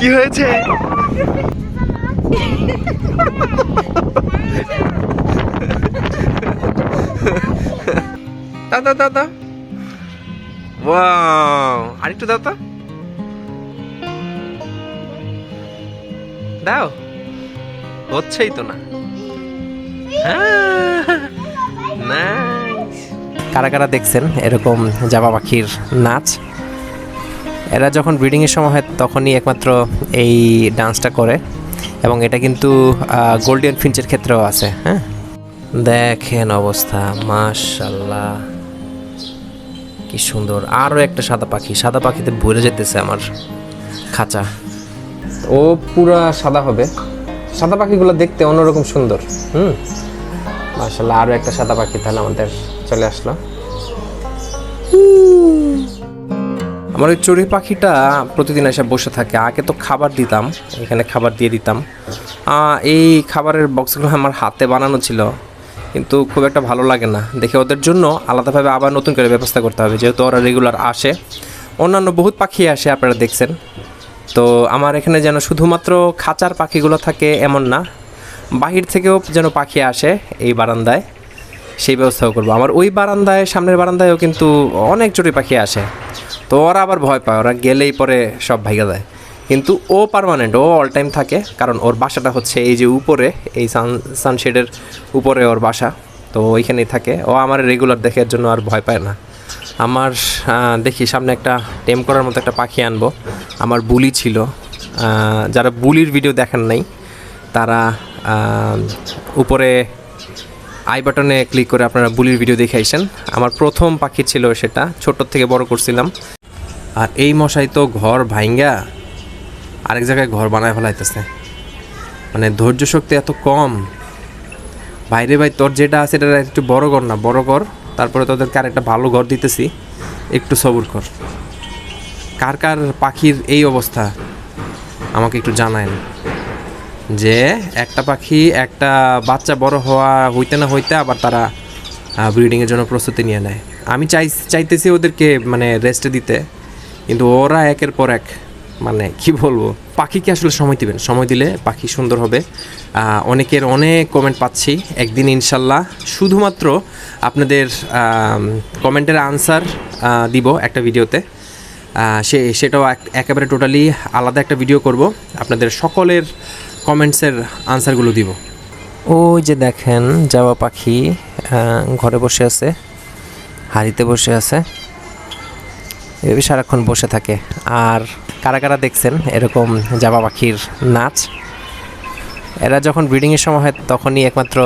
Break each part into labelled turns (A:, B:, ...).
A: কি হয়েছে? দাও দাও ওয়াও আরেকটু দাও তো। দাও। হচ্ছেই তো না। নাইস কারা কারা দেখছেন এরকম জামা পাখির নাচ? এরা যখন ব্রিডিংয়ের সময় হয় তখনই একমাত্র এই ডান্সটা করে এবং এটা কিন্তু গোল্ডেন ফিঞ্চের ক্ষেত্রেও আছে হ্যাঁ? দেখেন অবস্থা মাশাল্লাহ কি সুন্দর। আরও একটা সাদা পাখি, সাদা পাখিতে ভরে যেতেছে আমার খাঁচা। ও পুরা সাদা হবে। সাদা পাখিগুলো দেখতে অন্যরকম সুন্দর, হুম? মাশাল্লাহ আরও একটা সাদা পাখি তাহলে আমাদের চলে আসলো। আমার ওই চড়ুই পাখিটা প্রতিদিন এসে বসে থাকে। আগে তো খাবার দিতাম, এখানে খাবার দিয়ে দিতাম। এই খাবারের বক্সগুলো আমার হাতে বানানো ছিল, কিন্তু খুব একটা ভালো লাগে না। দেখে ওদের জন্য আলাদাভাবে আবার নতুন করে ব্যবস্থা করতে হবে, যেহেতু ওরা রেগুলার আসে। অন্যান্য বহুত পাখি আসে, আপনারা দেখছেন। তো আমার এখানে যেন শুধুমাত্র খাঁচার পাখিগুলো থাকে এমন না, বাহির থেকেও যেন পাখি আসে এই বারান্দায়, সেই ব্যবস্থাও করব। আমার ওই বারান্দায়, সামনের বারান্দায়ও কিন্তু অনেক চড়ুই পাখি আসে। তো ওরা আবার ভয় পায়, ওরা গেলেই পরে সব ভাইগা দেয় কিন্তু ও পারমানেন্ট ও অল টাইম থাকে, কারণ ওর বাসাটা হচ্ছে এই যে উপরে, এই সান সানশেডের উপরে ওর বাসা, তো ওইখানেই থাকে। ও আমার রেগুলার দেখার জন্য আর ভয় পায় না। আমার দেখি সামনে একটা টেম করার মতো একটা পাখি আনব। আমার বুলি ছিল। যারা বুলির ভিডিও দেখেন নাই, তারা উপরে আই বাটনে ক্লিক করে আপনারা বুলির ভিডিও দেখে আইসেন। আমার প্রথম পাখি ছিল সেটা ছোট থেকে বড় করছিলাম। আর এই মশাই তো ঘর ভাইঙ্গা আরেক জায়গায় ঘর বানায় ফেলাইতেছে। মানে ধৈর্য শক্তি এত কম। বাইরে ভাই, তোর যেটা আছে এটা একটু বড় কর না, বড় কর তারপরে তোদেরকে আর একটা ভালো ঘর দিতেছি, একটু সবুর কর কার কার পাখির এই অবস্থা, আমাকে একটু জানায়েন। যে একটা পাখি, একটা বাচ্চা বড় হওয়া, হইতে না হইতে আবার তারা ব্রিডিংয়ের জন্য প্রস্তুতি নিয়ে নেয়। আমি চাই, চাইতেছি ওদেরকে মানে রেস্টে দিতে। কিন্তু ওরা একের পর এক মানে কি বলব, পাখিকে আসলে সময় দিবেন। সময় দিলে পাখি সুন্দর হবে। অনেকের অনেক কমেন্ট পাচ্ছি। একদিন ইনশাল্লাহ শুধুমাত্র আপনাদের কমেন্টের আনসার দিব একটা ভিডিওতে। সে, সেটাও এক- একেবারে টোটালি আলাদা একটা ভিডিও করব। আপনাদের সকলের কমেন্টসের আনসারগুলো দিব। ওই যে দেখেন, যাওয়া পাখি ঘরে বসে আছে, হাড়িতে বসে আছে। এভাবে সারাক্ষণ বসে থাকে। আর কারা কারা দেখছেন এরকম জাবা পাখির নাচ? এরা যখন ব্রিডিংয়ের সময় হয় তখনই একমাত্র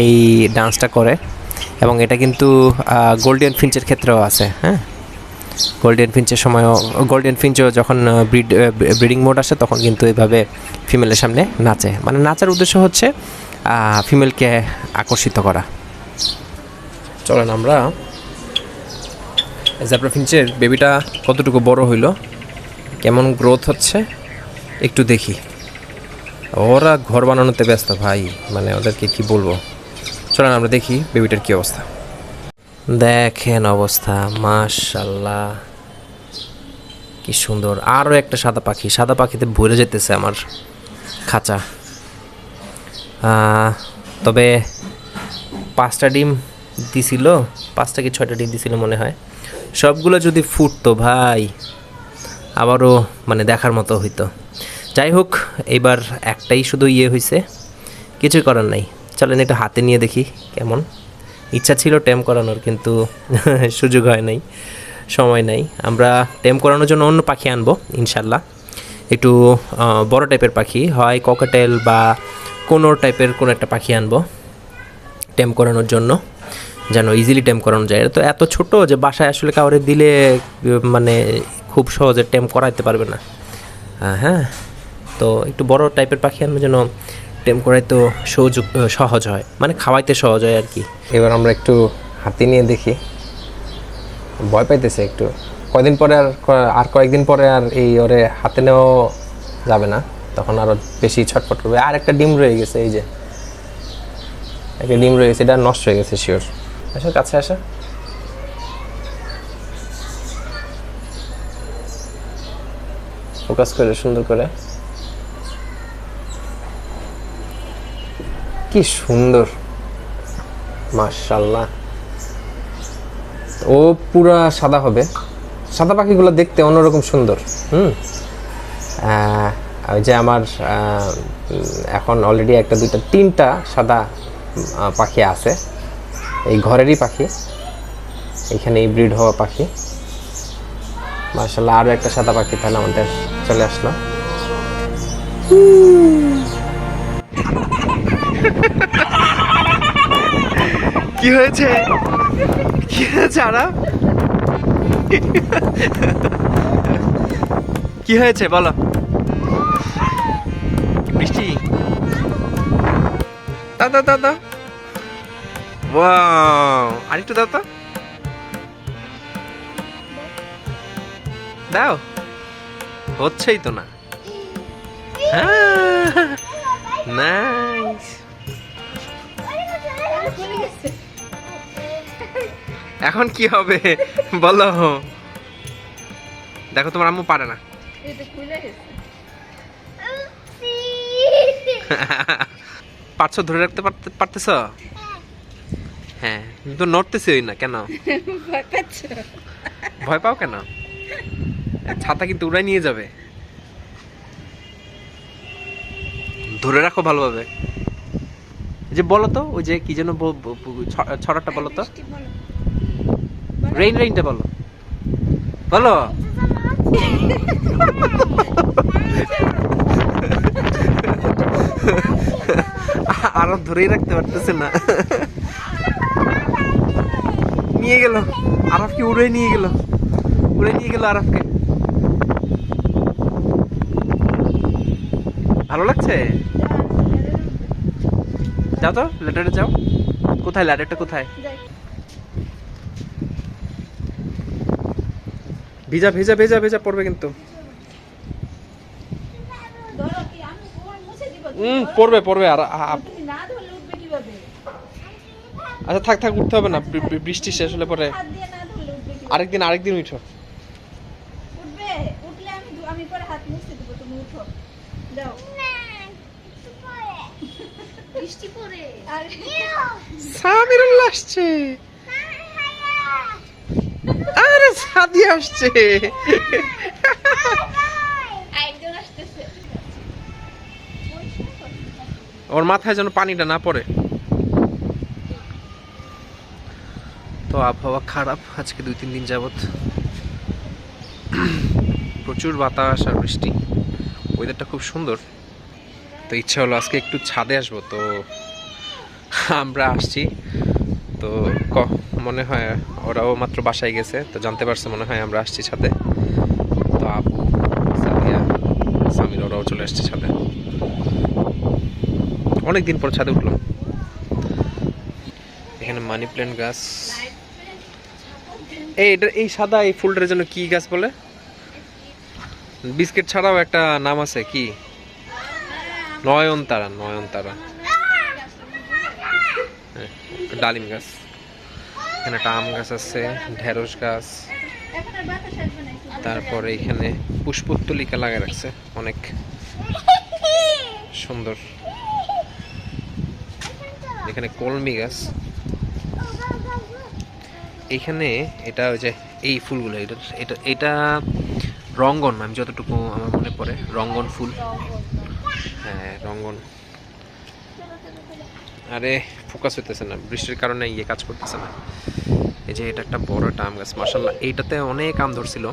A: এই ডান্সটা করে। এবং এটা কিন্তু গোল্ডেন ফিঞ্চের ক্ষেত্রেও আছে হ্যাঁ? গোল্ডেন ফিঞ্চের সময়ও গোল্ডেন ফিঞ্চও যখন ব্রিড ব্রিডিং মোড আসে তখন কিন্তু এইভাবে ফিমেলের সামনে নাচে। মানে নাচার উদ্দেশ্য হচ্ছে ফিমেলকে আকর্ষিত করা। চলেন আমরা জ্যাপ্রা ফিঞ্চের বেবিটা কতটুকু বড় হইল? কেমন গ্রোথ হচ্ছে? একটু দেখি। ওরা ঘর বানানোতে ব্যস্ত ভাই মানে ওদেরকে কি বলব? চলেন আমরা দেখি বেবিটার কি অবস্থা। দেখেন অবস্থা মাশাল্লাহ কি সুন্দর। আরও একটা সাদা পাখি, সাদা পাখিতে ভরে যেতেছে আমার খাঁচা। তবে পাঁচটা ডিম দিছিল, পাঁচটা কি ছয়টা ডিম দিছিল মনে হয়। সবগুলো যদি ফুটতো ভাই, আবারও মানে দেখার মতো হইতো। যাই হোক এইবার একটাই শুধু ইয়ে হয়েছে কিছুই করার নাই। চলেন একটু হাতে নিয়ে দেখি কেমন। ইচ্ছা ছিল টেম করানোর, কিন্তু সুযোগ হয় নাই, সময় নাই। আমরা টেম করানোর জন্য অন্য পাখি আনব, ইনশাল্লাহ। একটু বড় টাইপের পাখি, হয় ককাটেল বা কোনো টাইপের কোনো একটা পাখি আনব টেম করানোর জন্য। যেন ইজিলি টেম করানো যায়। তো এত ছোট যে বাসায় আসলে কাউরে দিলে মানে খুব সহজে টেম করাইতে পারবে না। হ্যাঁ তো একটু বড় টাইপের পাখি আনব যেন টেম করাইতে সহযোগ সহজ হয় মানে খাওয়াইতে সহজ হয় আর কি এবার আমরা একটু হাতি নিয়ে দেখি। ভয় পাইতেছে একটু। কয়দিন পরে আর আর কয়েকদিন পরে আর এই ওরে হাতে নেওয়া যাবে না। তখন আরও বেশি ছটফট করবে। আর একটা ডিম রয়ে গেছে, এই যে। একটা ডিম রয়ে গেছে, এটা নষ্ট হয়ে গেছে শিওর আসো কাছে আসো ফোকাস করে, সুন্দর করে। কি সুন্দর। মার্শাল্লাহ ও পুরা সাদা হবে। সাদা পাখিগুলো দেখতে অন্যরকম সুন্দর, হুম? ওই যে আমার এখন অলরেডি একটা, দুইটা, তিনটা সাদা পাখি আছে। এই ঘরেরই পাখি। এখানে এই ব্রিড হওয়া পাখি। মার্শাল্লাহ আরও একটা সাদা পাখি তাহলে আমাদের চলে আসলো।
B: কি হয়েছে? কি হয়েছে আরা কি হয়েছে, বলো? বৃষ্টি দাদা দাও। ওয়াও আরেকটু দাও তো। দাও। হচ্ছেই তো না। নাইস এখন কি হবে? বলো। দেখো তোমার আম্মু পারে না। পারছ ধরে রাখতে পারতে- পারতেছ? হ্যাঁ তো নড়তেছই না কেন? ভয় পাও কেন? ছাতা কিন্তু উড়াই নিয়ে যাবে। ধরে রাখো ভালোভাবে। যে বলো তো ওই যে কি যেন ছড়াটা বলো তো। রেইন রেইনটা বলো। বলো। আরও ধরেই রাখতে পারতেছে না। নিয়ে গেল। আরফকে উড়ে নিয়ে গেল। উড়ে নিয়ে গেল আরফকে। ভালো লাগছে? যাও তো ল্যাডারে যাও। কোথায় ল্যাডারটা কোথায়? ভিজা ভেজা ভেজা ভেজা পড়বে কিন্তু। পড়বে পড়বে। আর আচ্ছা থাক থাক উঠতে হবে না। বৃষ্টি শেষ হলে পরে আরেকদিন আরেকদিন উঠো।
C: উঠবে? উঠলে আমি দু- আমি পরে হাত মুছতে দেবো তুমি উঠো। দাও বৃষ্টি পড়ে।
A: আসছে। আরে সাদি আসছে। ওর মাথায় যেন পানিটা না পড়ে। আবহাওয়া খারাপ। আজকে দুই, তিন দিন যাবত প্রচুর বাতাস আর বৃষ্টি। ওয়েদারটা খুব সুন্দর। তো ইচ্ছা হলো আজকে একটু ছাদে আসব। তো আমরা আসছি। তো ক, মনে হয় ওরাও মাত্র বাসায় গেছে। তো জানতে পারছে মনে হয় আমরা আসছি ছাদে। তো আপু সাদিয়া, সামির, ওরাও চলে আসছে ছাদে। অনেক দিন পর ছাদে উঠলাম। এখানে মানি প্ল্যান্ট গাছ। এই এটা এই সাদা এই ফুলটার জন্য কি গাছ বলে? বিস্কিট ছাড়াও একটা নাম আছে কি? নয়নতারা নয়নতারা। হ্যাঁ, ডালিম গাছ। এখানে একটা আম গাছ আছে ঢেঁড়স গাছ। তারপরে এখানে পুষ্পত্তলিকা লাগিয়ে রাখছে অনেক সুন্দর। এখানে কলমি গাছ। এইখানে এটা ওই যে এই ফুলগুলো, এটা এটা এটা রঙ্গন আমি যতটুকু আমার মনে পড়ে, রঙ্গন ফুল। হ্যাঁ রঙ্গন। আরে ফোকাস হইতেছে না, বৃষ্টির কারণে ইয়ে কাজ করতেছে না। এই যে এটা একটা বড় একটা আম গাছ মাসাল্লাহ এইটাতে অনেক আম ধরছিল।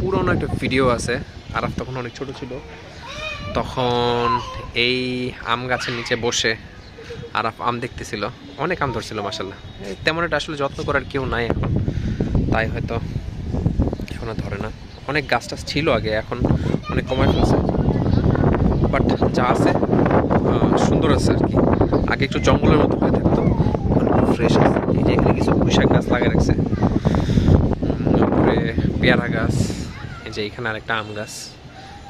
A: পুরোনো একটা ভিডিও আছে আর তখন অনেক ছোট ছিল। তখন এই আম গাছের নিচে বসে আর আম দেখতেছিল। অনেক আম ধরছিল মাসাল্লাহ তেমন একটা আসলে যত্ন করার কেউ নাই এখন। তাই হয়তো এখন আর ধরে না। অনেক গাছ টাছ ছিল আগে, এখন অনেক কমায় ফেলছে। বাট যা আছে সুন্দর আছে আর কি। আগে একটু জঙ্গলের মতো হয়ে থাকতো ফ্রেশ আছে। এই যে এখানে কিছু পুঁইশাক গাছ লাগিয়ে রাখছে। তারপরে পেয়ারা গাছ, এই যে এখানে আরেকটা আম গাছ।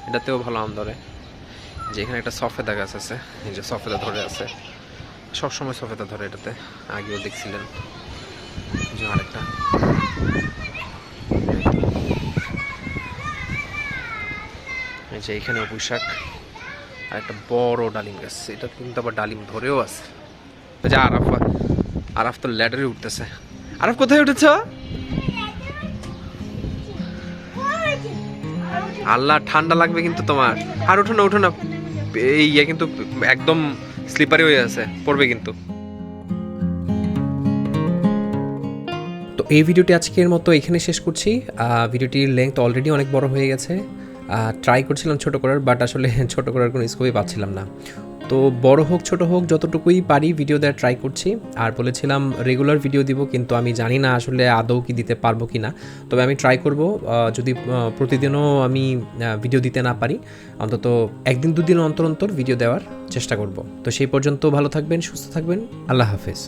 A: এটাতেও ভালো আম ধরে। যে এখানে একটা সফেদা গাছ আছে, এই যে সফেদা ধরে আছে। সবসময় সফেদা ধরে এটাতে। আগেও দেখছিলেন। যে আরেকটা। যে এখানে পুঁইশাক। আর একটা বড় ডালিম গাছ। এটা কিন্তু আবার ডালিম ধরেও আছে।
B: যে আরাফ। আরাফ তো ল্যাডারে উঠতেছে। আরাফ, কোথায় উঠেছ? আল্লাহ, ঠান্ডা লাগবে কিন্তু তোমার। আর উঠো না উঠো না। এই ইয়ে কিন্তু একদম স্লিপারি হয়ে আছে, পড়বে কিন্তু।
A: তো এই ভিডিওটি আজকের মতো এখানে শেষ করছি। ভিডিওটির লেংথ অলরেডি অনেক বড় হয়ে গেছে। ট্রাই করছিলাম ছোট করার বাট আসলে ছোট করার কোনো স্কোপই পাচ্ছিলাম না। তো বড় হোক, ছোট হোক, যতটুকুই পারি ভিডিও দেওয়ার ট্রাই করছি। আর বলেছিলাম রেগুলার ভিডিও দিব, কিন্তু আমি জানি না আসলে আদৌ কি দিতে পারব কি না তবে আমি ট্রাই করব যদি প্রতিদিনও আমি ভিডিও দিতে না পারি, অন্তত একদিন, দুদিন অন্তর অন্তর ভিডিও দেওয়ার চেষ্টা করব। তো সেই পর্যন্ত ভালো থাকবেন, সুস্থ থাকবেন। আল্লাহ হাফেজ।